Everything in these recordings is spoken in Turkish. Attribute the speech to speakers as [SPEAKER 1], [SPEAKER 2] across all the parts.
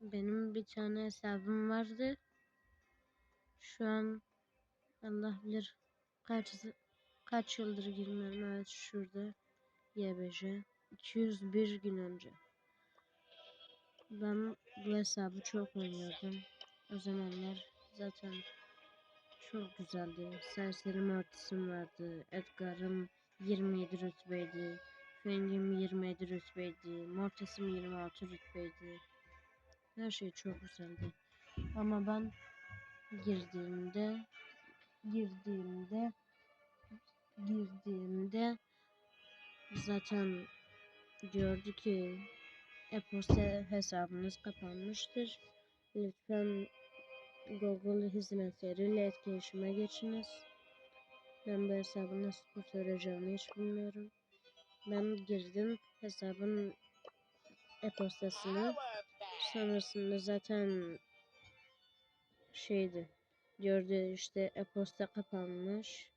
[SPEAKER 1] Benim bir tane hesabım vardı. Şu an Allah bilir kaç kaç yıldır girmiyorum. Evet şurada YBJ 201 gün önce. Ben bu hesabı çok oynuyordum. O zamanlar zaten çok güzeldi. Serseri Mortis'im vardı. Edgar'ım 27 rütbeydi. Feng'im 27 rütbeydi. Mortis'im 26 rütbeydi. Her şey çok güzeldi. Ama ben girdiğimde girdiğimde girdiğimde zaten gördü ki e-posta hesabınız kapanmıştır. Lütfen Google hizmetleriyle etkileşime geçiniz. Ben bu hesabı nasıl kurtaracağımı hiç bilmiyorum. Ben girdim hesabın e-postasına. Sonrasında zaten şeydi. Gördü işte e-posta kapanmış.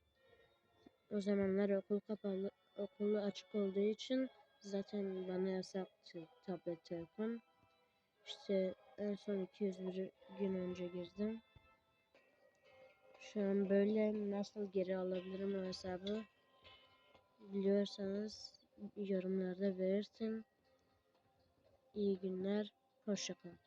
[SPEAKER 1] O zamanlar okul kapalı, okulu açık olduğu için zaten bana yasaktı tablet telefon. İşte en son 201 gün önce girdim. Şu an böyle nasıl geri alabilirim o hesabı biliyorsanız yorumlarda belirtin. İyi günler, hoşçakalın.